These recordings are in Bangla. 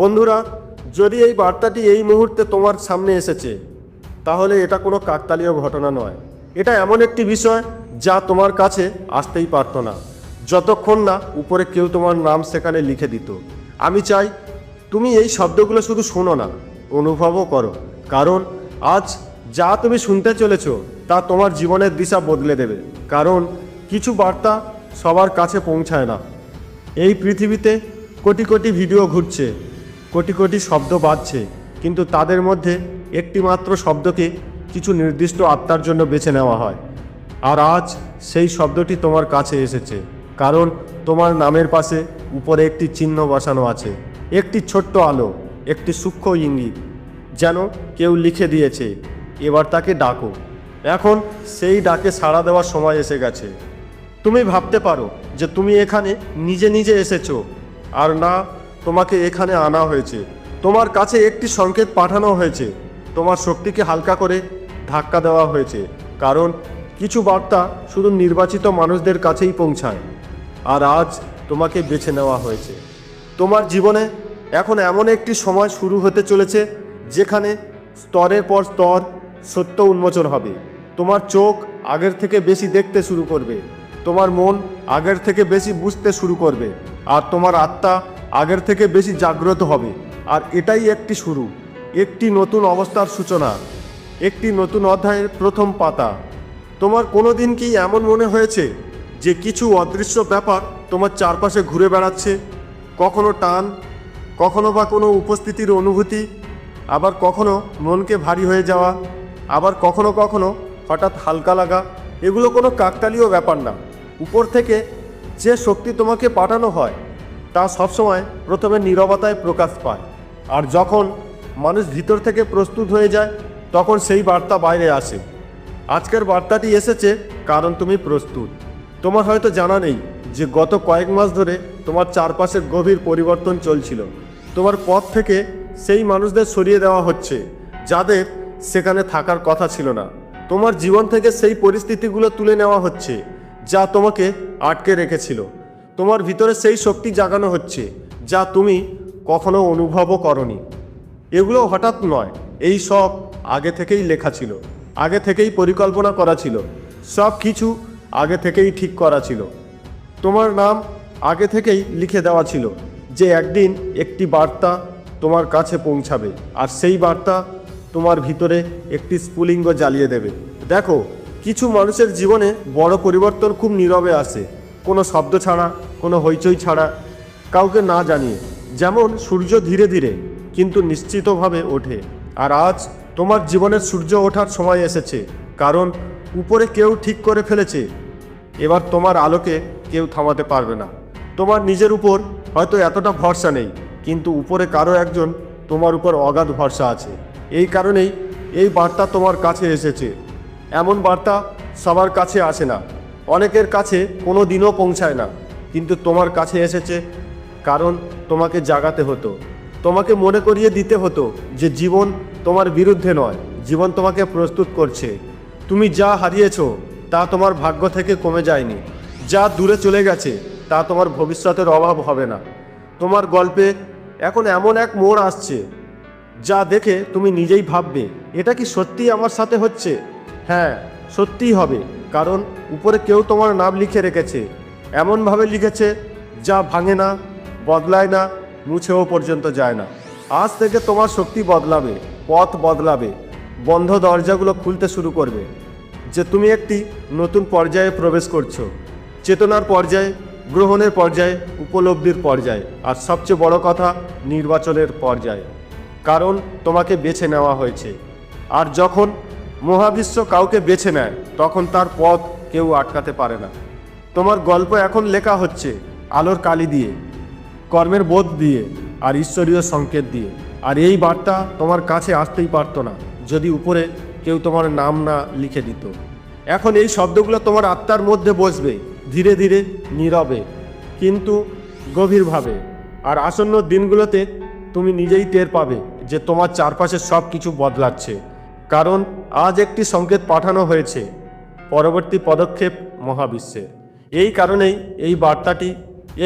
বন্ধুরা, যদি এই বার্তাটি এই মুহূর্তে তোমার সামনে এসেছে, তাহলে এটা কোনো কাকতালীয় ঘটনা নয়। এটা এমন একটি বিষয় যা তোমার কাছে আসতেই পারতো না। যতক্ষণ না উপরে কেউ তোমার নাম সেখানে লিখে দিত। আমি চাই তুমি এই শব্দগুলো শুধু শোনো না, অনুভবও করো। কারণ আজ যা তুমি শুনতে চলেছ, তা তোমার জীবনের দিশা বদলে দেবে। কারণ কিছু বার্তা সবার কাছে পৌঁছায় না। এই পৃথিবীতে কোটি কোটি ভিডিও ঘুরছে। কোটি কোটি শব্দ বাজছে, কিন্তু তাদের মধ্যে একটি মাত্র শব্দকে কিছু নির্দিষ্ট আত্মার জন্য বেছে নেওয়া হয়। আর আজ সেই শব্দটি তোমার কাছে এসেছে, কারণ তোমার নামের পাশে উপরে একটি চিহ্ন বসানো আছে, একটি ছোট্ট আলো, একটি সূক্ষ্ম ইঙ্গিত, যেন কেউ লিখে দিয়েছে, এবার তাকে ডাকো। এখন সেই ডাকে সাড়া দেওয়ার সময় এসে গেছে। তুমি ভাবতে পারো যে তুমি এখানে নিজে নিজে এসেছ, আর না তোমাকে এখানে আনা হয়েছে। তোমার কাছে একটি সংকেত পাঠানো হয়েছে। তোমার শক্তিকে হালকা করে ধাক্কা দেওয়া হয়েছে। কারণ কিছু বার্তা শুধু নির্বাচিত মানুষদের কাছেই পৌঁছায়। আর আজ তোমাকে বেছে নেওয়া হয়েছে। তোমার জীবনে এখন এমন একটি সময় শুরু হতে চলেছে, যেখানে স্তরের পর স্তর সত্য উন্মোচন হবে। তোমার চোখ আগের থেকে বেশি দেখতে শুরু করবে। তোমার মন আগের থেকে বেশি বুঝতে শুরু করবে। আর তোমার আত্মা আগের থেকে বেশি জাগ্রত হবে। আর এটাই একটি শুরু, একটি নতুন অবস্থার সূচনা, একটি নতুন অধ্যায়ের প্রথম পাতা। তোমার কোনো দিন কি এমন মনে হয়েছে যে কিছু অদৃশ্য ব্যাপার তোমার চারপাশে ঘুরে বেড়াচ্ছে? কখনো টান, কখনো বা কোনো উপস্থিতির অনুভূতি, আবার কখনো মনকে ভারী হয়ে যাওয়া, আবার কখনো কখনো হঠাৎ হালকা লাগা, এগুলো কোনো কাকতালীয় ব্যাপার না। উপর থেকে যে শক্তি তোমাকে পাঠানো হয় তা সবসময় প্রথমে নীরবতায় প্রকাশ পায়। আর যখন মানুষ ভিতর থেকে প্রস্তুত হয়ে যায়, তখন সেই বার্তা বাইরে আসে। আজকের বার্তাটি এসেছে, কারণ তুমি প্রস্তুত। তোমার হয়তো জানা নেই যে গত কয়েক মাস ধরে তোমার চারপাশে গভীর পরিবর্তন চলছিল। তোমার পথ থেকে সেই মানুষদের সরিয়ে দেওয়া হচ্ছে, যাদের সেখানে থাকার কথা ছিল না। তোমার জীবন থেকে সেই পরিস্থিতিগুলো তুলে নেওয়া হচ্ছে, যা তোমাকে আটকে রেখেছিল। তোমার ভিতরে সেই শক্তি জাগানো হচ্ছে, যা তুমি কখনো অনুভবও করনি। এগুলো হঠাৎ নয়, এই সব আগে থেকেই লেখা ছিল, আগে থেকেই পরিকল্পনা করা ছিল, সব কিছু আগে থেকেই ঠিক করা ছিল। তোমার নাম আগে থেকেই লিখে দেওয়া ছিল যে একদিন একটি বার্তা তোমার কাছে পৌঁছাবে, আর সেই বার্তা তোমার ভিতরে একটি স্ফুলিঙ্গ জ্বালিয়ে দেবে। দেখো, কিছু মানুষের জীবনে বড় পরিবর্তন খুব নীরবে আসে, কোনো শব্দ ছাড়া কোনো হইচই ছাড়া কাউকে না জানিয়ে, যেমন সূর্য ধীরে ধীরে, কিন্তু নিশ্চিতভাবে ওঠে। আর আজ তোমার জীবনের সূর্য ওঠার সময় এসেছে, কারণ উপরে কেউ ঠিক করে ফেলেছে। এবার তোমার আলোকে কেউ থামাতে পারবে না। তোমার নিজের উপর হয়তো এতটা ভরসা নেই, কিন্তু উপরে কারও একজন তোমার উপর অগাধ ভরসা আছে। এই কারণেই এই বার্তা তোমার কাছে এসেছে। এমন বার্তা সবার কাছে আসে না। অনেকের কাছে কোনো দিনও পৌঁছায় না। কিন্তু তোমার কাছে এসেছে কারণ তোমাকে জাগাতে হতো। তোমাকে মনে করিয়ে দিতে হতো যে জীবন তোমার বিরুদ্ধে নয়, জীবন তোমাকে প্রস্তুত করছে। তুমি যা হারিয়েছ তা তোমার ভাগ্য থেকে কমে যায়নি। যা দূরে চলে গেছে তা তোমার ভবিষ্যতের অভাব হবে না। তোমার গল্পে এখন এমন এক মোড় আসছে যা দেখে তুমি নিজেই ভাববে, এটা কি সত্যিই আমার সাথে হচ্ছে? হ্যাঁ সত্যিই হবে, কারণ উপরে কেউ তোমার নাম লিখে রেখেছে। এমনভাবে লিখেছে, যা ভাঙে না, বদলায় না, মুছেও পর্যন্ত যায় না। আজ থেকে তোমার শক্তি বদলাবে, পথ বদলাবে, বন্ধ দরজাগুলো খুলতে শুরু করবে। যে তুমি একটি নতুন পর্যায়ে প্রবেশ করছ, চেতনার পর্যায়ে, গ্রহণের পর্যায়ে, উপলব্ধির পর্যায়ে, আর সবচেয়ে বড় কথা, নির্বাচনের পর্যায়ে। কারণ তোমাকে বেছে নেওয়া হয়েছে। আর যখন মহাবিশ্ব কাউকে বেছে নেয়, তখন তার পথ কেউ আটকাতে পারে না। তোমার গল্প এখন লেখা হচ্ছে আলোর কালি দিয়ে, কর্মের বোধ দিয়ে আর ঈশ্বরীয় সংকেত দিয়ে। আর এই বার্তা তোমার কাছে আসতেই পারতো না, যদি উপরে কেউ তোমার নাম না লিখে দিত। এখন এই শব্দগুলো তোমার আত্মার মধ্যে বসবে, ধীরে ধীরে নীরবে, কিন্তু গভীরভাবে। আর আসন্ন দিনগুলোতে তুমি নিজেই টের পাবে যে তোমার চারপাশে সব কিছু বদলাচ্ছে। কারণ আজ একটি সংকেত পাঠানো হয়েছে, পরবর্তী পদক্ষেপ মহাবিশ্বের। এই কারণেই এই বার্তাটি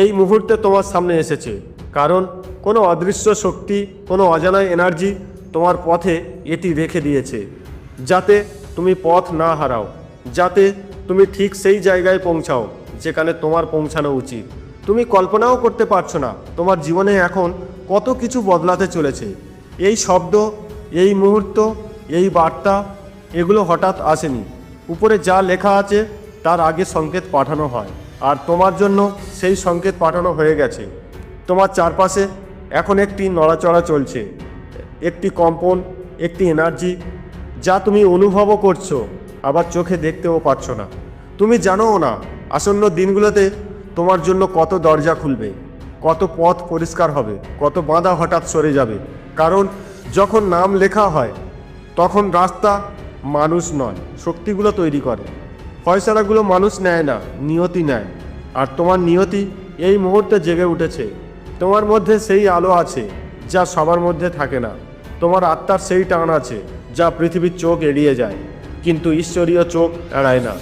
এই মুহূর্তে তোমার সামনে এসেছে। কারণ কোনো অদৃশ্য শক্তি, কোনো অজানা এনার্জি তোমার পথে এটি রেখে দিয়েছে। যাতে তুমি পথ না হারাও, যাতে তুমি ঠিক সেই জায়গায় পৌঁছাও যেখানে তোমার পৌঁছানো উচিত। তুমি কল্পনাও করতে পারছ না তোমার জীবনে এখন কত কিছু বদলাতে চলেছে। এই শব্দ, এই মুহূর্ত, এই বার্তা, এগুলো হঠাৎ আসেনি। উপরে যা লেখা আছে তার আগে সংকেত পাঠানো হয়। আর তোমার জন্য সেই সংকেত পাঠানো হয়ে গেছে। তোমার চারপাশে এখন একটি নড়াচড়া চলছে। একটি কম্পন, একটি এনার্জি যা তুমি অনুভবও করছ, আবার চোখে দেখতেও পাচ্ছ না। তুমি জানোও না আসন্ন দিনগুলোতে তোমার জন্য কত দরজা খুলবে, কত পথ পরিষ্কার হবে, কত বাঁধা হঠাৎ সরে যাবে। কারণ যখন নাম লেখা হয়, তখন রাস্তা মানুষ নয়, শক্তিগুলো তৈরি করে। ফয়সালাগুলো মানুষ নেয় না, নিয়তি নেয়। আর তোমার নিয়তি এই মুহূর্তে জেগে উঠেছে। তোমার মধ্যে সেই আলো আছে, যা সবার মধ্যে থাকে না। তোমার আত্মার সেই টান আছে, যা পৃথিবীর চোখ এড়িয়ে যায়। কিন্তু ঈশ্বরীয় চোখ এড়ায় না।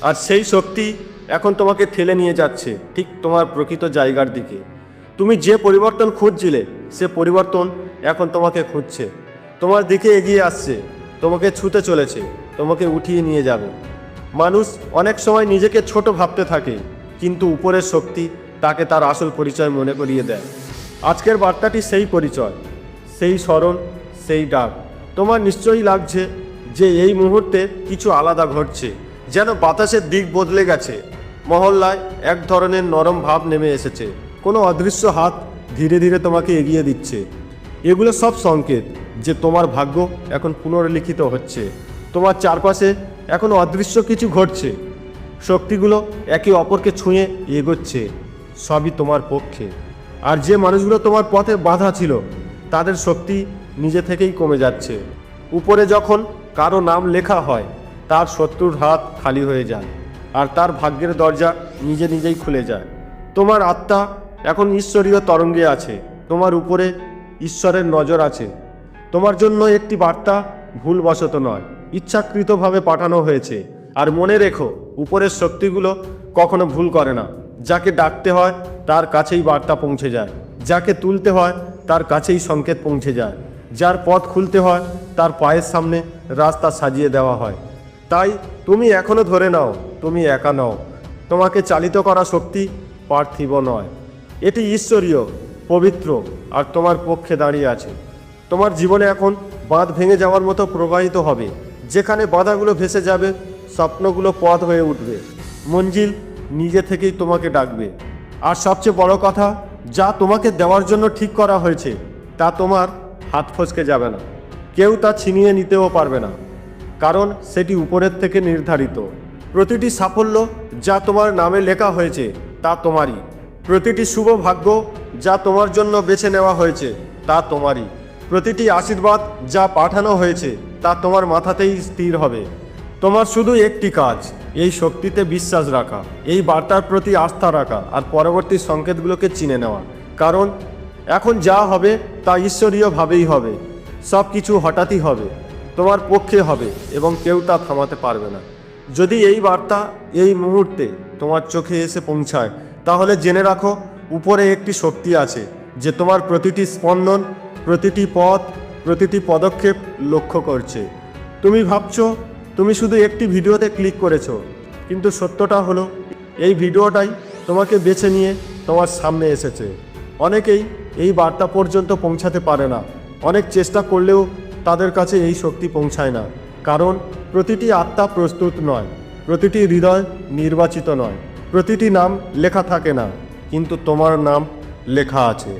আর সেই শক্তি এখন তোমাকে ঠেলে নিয়ে যাচ্ছে, ঠিক তোমার প্রকৃত জায়গার দিকে। তুমি যে পরিবর্তন খুঁজছিলে, সে পরিবর্তন এখন তোমাকে খুঁজছে। তোমার দিকে এগিয়ে আসছে, তোমাকে ছুতে চলেছে, তোমাকে উঠিয়ে নিয়ে যাবে। মানুষ অনেক সময় নিজেকে ছোট ভাবতে থাকে, কিন্তু উপরের শক্তি তাকে তার আসল পরিচয় মনে করিয়ে দেয়। আজকের বার্তাটি সেই পরিচয়, সেই স্মরণ, সেই ডাক। তোমার নিশ্চয়ই লাগছে যে এই মুহূর্তে কিছু আলাদা ঘটছে, যেন বাতাসের দিক বদলে গেছে। মহল্লায় এক ধরনের নরম ভাব নেমে এসেছে। কোনো অদৃশ্য হাত ধীরে ধীরে তোমাকে এগিয়ে দিচ্ছে। এগুলো সব সংকেত যে তোমার ভাগ্য এখন পুনর্লিখিত হচ্ছে। তোমার চারপাশে এখন অদৃশ্য কিছু ঘটছে। শক্তিগুলো একে অপরকে ছুঁয়ে এগোচ্ছে, সবই তোমার পক্ষে। আর যে মানুষগুলো তোমার পথে বাধা ছিল, তাদের শক্তি নিজে থেকেই কমে যাচ্ছে। উপরে যখন কারও নাম লেখা হয়, তার শত্রুর হাত খালি হয়ে যায়, আর তার ভাগ্যের দরজা নিজে নিজেই খুলে যায়। তোমার আত্মা এখন ঈশ্বরীয় তরঙ্গে আছে, তোমার উপরে ঈশ্বরের নজর আছে। তোমার জন্য একটি বার্তা ভুলবশত নয়। ইচ্ছাকৃতভাবে পাঠানো হয়েছে। আর মনে রেখো, উপরের শক্তিগুলো কখনো ভুল করে না। যাকে ডাকতে হয়, তার কাছেই বার্তা পৌঁছে যায়। যাকে তুলতে হয়, তার কাছেই সংকেত পৌঁছে যায়। যার পথ খুলতে হয়, তার পায়ের সামনে রাস্তা সাজিয়ে দেওয়া হয়। তাই তুমি এখনও ধরে নাও, তুমি একা নও। তোমাকে চালিত করা শক্তি পার্থিব নয়। এটি ঈশ্বরীয়, পবিত্র, আর তোমার পক্ষে দাঁড়িয়ে আছে। তোমার জীবনে এখন বাঁধ ভেঙে যাওয়ার মতো প্রবাহিত হবে। যেখানে বাধাগুলো ভেসে যাবে, স্বপ্নগুলো পথ হয়ে উঠবে। মঞ্জিল নিজে থেকেই তোমাকে ডাকবে। আর সবচেয়ে বড় কথা, যা তোমাকে দেওয়ার জন্য ঠিক করা হয়েছে, তা তোমার হাত ফসকে যাবে না। কেউ তা ছিনিয়ে নিতেও পারবে না। কারণ সেটি উপরের থেকে নির্ধারিত। প্রতিটি সাফল্য যা তোমার নামে লেখা হয়েছে, তা তোমারই। প্রতিটি শুভ ভাগ্য যা তোমার জন্য বেছে নেওয়া হয়েছে, তা তোমারই। প্রতিটি আশীর্বাদ যা পাঠানো হয়েছে তা তোমার মাথাতেই স্থির হবে। তোমার শুধু একটি কাজ, এই শক্তিতে বিশ্বাস রাখা, এই বার্তার প্রতি আস্থা রাখা আর পরবর্তী সংকেতগুলোকে চিনে নেওয়া। কারণ, এখন যা হবে তা ঈশ্বরীয়ভাবেই হবে। সব কিছু হঠাৎই হবে, তোমার পক্ষে হবে এবং কেউ তা থামাতে পারবে না। যদি এই বার্তা এই মুহূর্তে তোমার চোখে এসে পৌঁছায়, তাহলে জেনে রাখো, উপরে একটি শক্তি আছে, যে তোমার প্রতিটি স্পন্দন, প্রতিটি পথ প্রতিটি পদক্ষেপ লক্ষ্য করছে। তুমি ভাবছ, তুমি শুধু একটি ভিডিওতে ক্লিক করেছ, কিন্তু সত্যটা হলো, এই ভিডিওটাই তোমাকে বেছে নিয়ে তোমার সামনে এসেছে। অনেকেই এই বার্তা পর্যন্ত পৌঁছাতে পারে না। অনেক চেষ্টা করলেও তাদের কাছে এই শক্তি পৌঁছায় না। কারণ প্রতিটি আত্মা প্রস্তুত নয়, প্রতিটি হৃদয় নির্বাচিত নয়, প্রতিটি নাম লেখা থাকে না, কিন্তু তোমার নাম লেখা আছে।